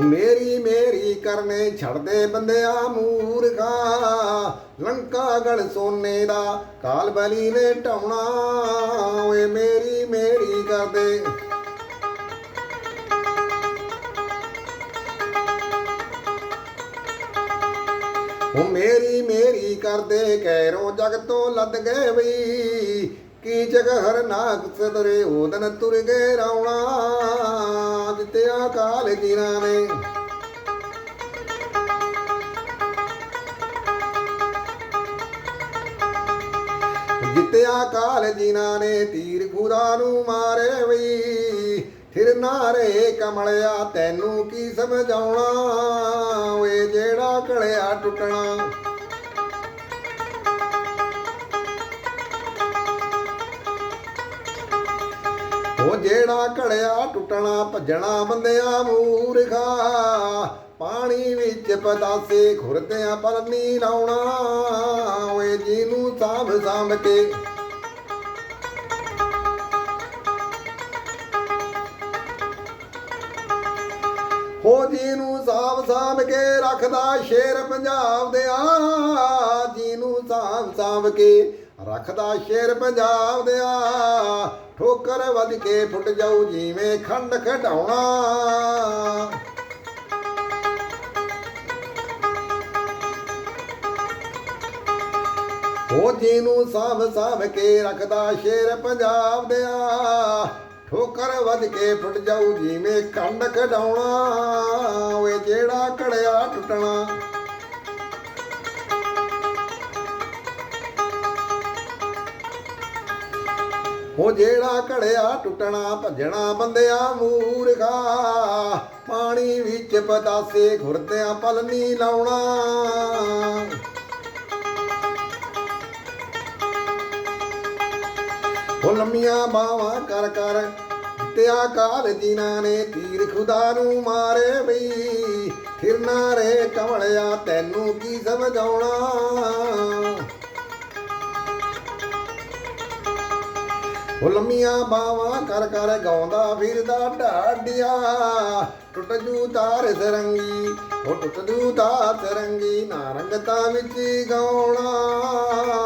ਮੇਰੀ ਮੇਰੀ ਕਰਨੇ ਛੱਡਦੇ ਬੰਦਿਆ ਮੂਰਖਾ। ਲੰਕਾ ਗੜ ਸੋਨੇ ਦਾ ਕਾਲ ਬਲੀ ਨੇ ਢਾਉਣਾ। ਓਏ ਮੇਰੀ ਮੇਰੀ ਕਰਦੇ। ਉਹ ਮੇਰੀ ਮੇਰੀ ਕਰਦੇ ਕਹਿਰੋ ਜਗ ਤੋਂ ਲੱਦ ਗਏ ਬਈ। ਕੀ ਜਗ ਹਰ ਨਾਗ ਸਦਰੇ ਉਹਦਨ ਤੁਰ ਗਏ ਰਾਉਣਾ ਦਿੱਤਿਆ ਕਾਲ ਜੀਨਾ ਨੇ। ਜਿੱਤਿਆ ਕਾਲ ਜੀਨਾ ਨੇ, ਤੀਰ ਖੁਦਾ ਨੂੰ ਮਾਰੇ ਵਈ ਫਿਰ ਨਾਰੇ ਕਮਲਿਆ, ਤੈਨੂੰ ਕੀ ਸਮਝਾਉਣਾ? ਓਏ ਜਿਹੜਾ ਕਲਿਆ ਟੁੱਟਣਾ। ਉਹ ਜਿਹੜਾ ਘੜਿਆ, ਟੁੱਟਣਾ, ਭੱਜਣਾ ਬੰਦਿਆ ਮੂਰਖਾ। ਪਾਣੀ ਵਿੱਚ ਪਤਾਸੇ ਖੁਰਦਿਆਂ ਪਰ ਲਾਉਣਾ। ਓਏ ਜਿਹਨੂੰ ਸਾਂਭ ਸਾਂਭ ਕੇ। ਹੋ ਨੂੰ ਸਾਂਭ ਸਾਂਭ ਕੇ ਰੱਖਦਾ ਸ਼ੇਰ ਪੰਜਾਬ ਦੇ ਆ ਨੂੰ ਸਾਂਭ ਸਾਂਭ ਕੇ ਰੱਖਦਾ ਸ਼ੇਰ ਪੰਜਾਬ ਦਿਆ। ਠੋਕਰ ਵੱਜ ਕੇ ਫੁੱਟ ਜਾਊ ਜਿਵੇਂ ਖੰਡ ਖਡਾਉਣਾ। ਉਹ ਨੂੰ ਸਾਂਭ ਸਾਂਭ ਕੇ ਰੱਖਦਾ ਸ਼ੇਰ ਪੰਜਾਬ ਦਿਆ। ਠੋਕਰ ਵੱਜ ਕੇ ਫੁੱਟ ਜਾਊ ਜਿਵੇਂ ਖੰਡ ਖਡਾਉਣਾ। ਓਏ ਜਿਹੜਾ ਘੜਿਆ ਟੁੱਟਣਾ। ਉਹ ਜਿਹੜਾ ਘੜਿਆ ਟੁੱਟਣਾ, ਭੱਜਣਾ, ਬੰਦਿਆ ਮੂਰਖਾ। ਪਾਣੀ ਵਿੱਚ ਪਤਾਸੇ ਘੁਰਦਿਆਂ ਪਲਨੀ ਲਾਉਣਾ। ਉਹ ਲੰਮੀਆਂ ਬਾਵਾਂ ਕਰ ਕਰ ਦਿੱਤਿਆ ਕਾਲ ਜਿਨ੍ਹਾਂ ਨੇ ਤੀਰ ਖੁਦਾ ਨੂੰ ਮਾਰੇ ਬਈ। ਫਿਰਨਾ ਰੇ ਕਮਲਿਆ, ਤੈਨੂੰ ਕੀ ਸਮਝਾਉਣਾ? ਉਹ ਲੰਮੀਆਂ ਬਾਵਾਂ ਕਰ ਕਰ ਗਾਉਂਦਾ ਫਿਰਦਾ ਢਾਡੀਆਂ। ਟੁੱਟ ਜੂ ਤਾਰ ਸਰੰਗੀ, ਉਹ ਟੁੱਟ ਜੂ ਤਾਰ ਸਰੰਗੀ ਨਾਰੰਗਤਾ ਵਿੱਚ ਗਾਉਣਾ।